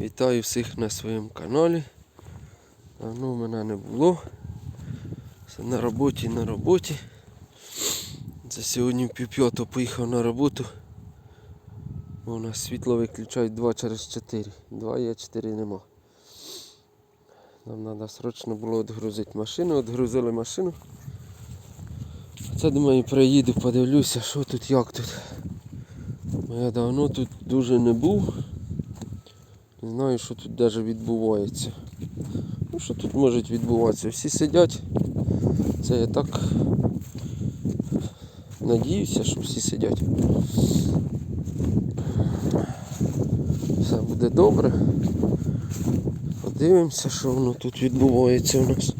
Вітаю всіх на своєму каналі. Давно мене не було. Все на роботі, на роботі. Це сьогодні в поїхав на роботу. Бо у нас світло виключають 2 через 4. 2 є, 4 нема. Нам треба срочно було відгрузити машину. Відгрузили машину. Це думаю приїду, подивлюся, що тут, як тут. Бо я давно тут дуже не був. Не знаю, що тут навіть відбувається. Ну, що тут може відбуватися? Всі сидять. Це я так надіюся, що всі сидять. Все буде добре. Подивимося, що воно тут відбувається у нас.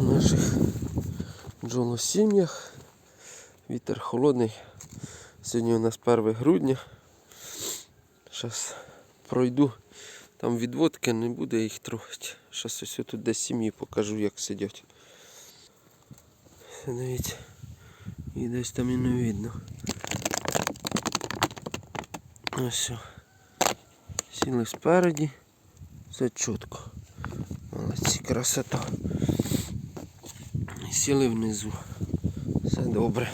У наших бджолосім'ях. Вітер холодний. Сьогодні у нас 1 грудня. Зараз пройду. Там відводки не буде їх трогати. Зараз ось тут десь сім'ї покажу, як сидять. Дивіться. І десь там і не видно. Ось. Сіли спереді. Все чітко. Молодці, красота. І сіли внизу. Все добре.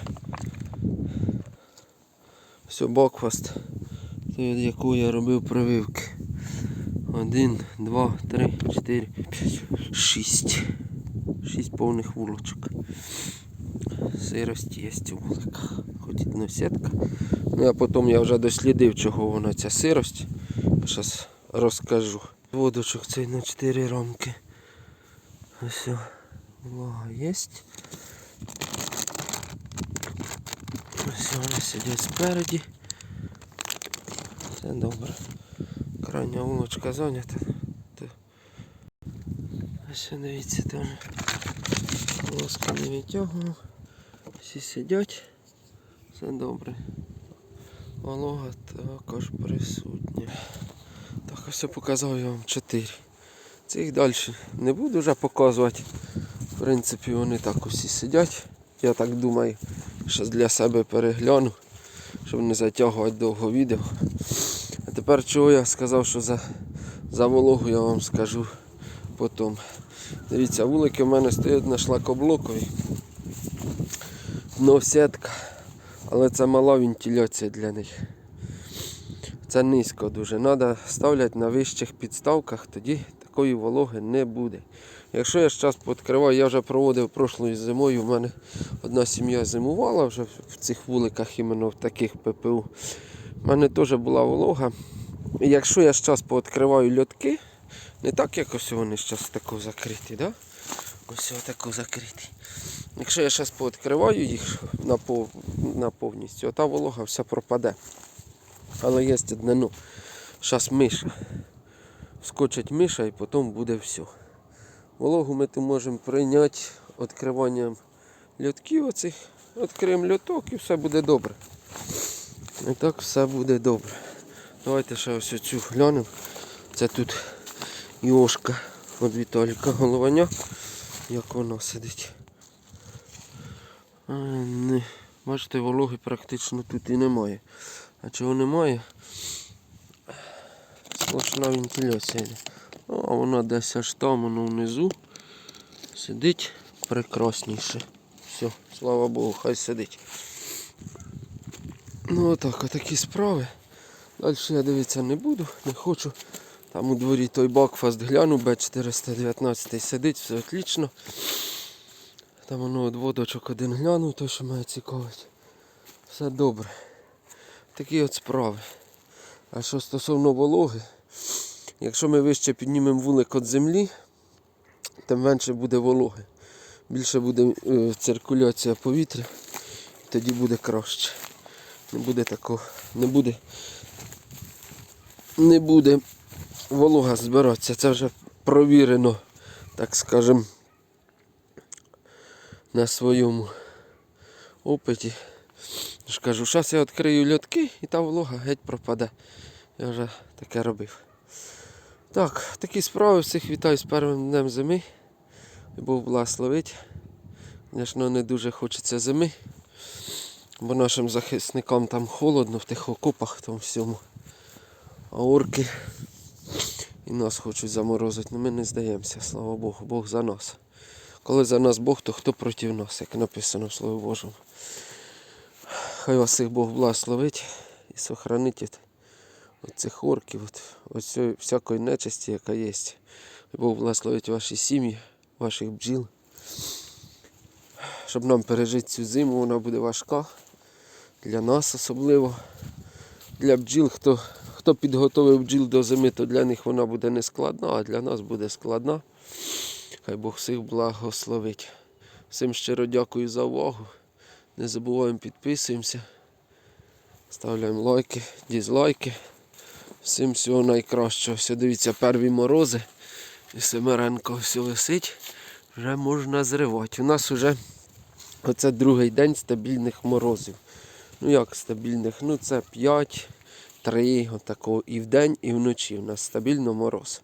Все, бокфаст. Від якого я робив прививки. Один, два, три, чотири, п'ять, шість. Шість повних вулочок. Сирость є у вуликах. Хоч не сітка. Ну а потім я вже дослідив, чого вона ця сирость. Зараз розкажу. Водочок цей на 4 рамки. Ось. Влага є. Ось вони сидять спереді. Все добре. Крайня вулочка зайнята. То... Ось дивіться там. Лоска не відтягував. Всі сидять. Все добре. Волога також присутня. Так, ось я показав я вам 4. Цих далі не буду вже показувати. В принципі, вони так усі сидять. Я так думаю, що для себе перегляну, щоб не затягувати довго відео. Тепер чого я сказав, що за, за вологу я вам скажу потім. Дивіться, вулики в мене стоять на шлакоблокові. Дно сітка, але це мала вентиляція для них. Це низько дуже. Треба ставляти на вищих підставках, тоді такої вологи не буде. Якщо я зараз відкриваю, я вже проводив прошлою зимою, в мене одна сім'я зимувала вже в цих вуликах, іменно в таких ППУ. У мене теж була волога. Якщо я зараз пооткриваю льотки, не так, як ось вони зараз тако закриті, да? ось тако закриті. Якщо я зараз пооткриваю їх на, пов... на повністю, та волога вся пропаде. Але є одне ну. Зараз миша. Вскочить миша і потім буде все. Вологу ми можемо прийняти відкриванням льотків оцих. Відкриємо льоток і все буде добре. І так все буде добре. Давайте ще ось цю глянемо. Це тут Йошка від Віталіка Голованя. Як вона сидить. Не. Бачите, вологи практично тут і немає. А чого немає? Сплошна вентиляція. Ну, а вона десь аж там, воно внизу. Сидить прекрасніше. Все, слава Богу, хай сидить. Ну отак, отакі справи. Далі я дивитися не буду, не хочу. Там у дворі той бакфаст гляну, Б419 сидить, все отлично. Там воно від водочок один глянув, той що мене цікавить. Все добре. Такі от справи. А що стосовно вологи, якщо ми вище піднімемо вулик від землі, тим менше буде вологи. Більше буде е, циркуляція повітря, тоді буде краще. Не буде такого, не буде, не буде волога збиратися. Це вже провірено, так скажем, на своєму опиті. Ж кажу, зараз я відкрию льотки і та волога геть пропаде. Я вже таке робив. Так, такі справи всіх вітаю з першим днем зими. Бог благословить. Звісно, не дуже хочеться зими. Бо нашим захисникам там холодно в тих окопах, тому всьому. А орки І нас хочуть заморозити, але ми не здаємося, слава Богу, Бог за нас. Коли за нас Бог, то хто проти нас, як написано в Слові Божому. Хай вас всіх Бог благословить і сохранить від цих орків, от цієї всякої нечисті, яка є. Бог благословить ваші сім'ї, ваших бджіл. Щоб нам пережити цю зиму, вона буде важка. Для нас особливо. Для бджіл, хто, хто підготовив бджіл до зими, то для них вона буде не складна, а для нас буде складна. Хай Бог всіх благословить. Всім щиро дякую за увагу. Не забуваємо підписуємося. Ставляємо лайки, дізлайки. Всім всього найкращого. Все, дивіться, перві морози. І Семеренко все висить. Вже можна зривати. У нас вже оце другий день стабільних морозів. Ну як стабільних? Ну це 5, 3, отакого. І вдень, і вночі. У нас стабільно мороз.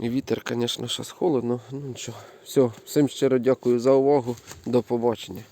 І вітер, звісно, зараз холодно. Ну нічого. Все, всім щиро дякую за увагу. До побачення.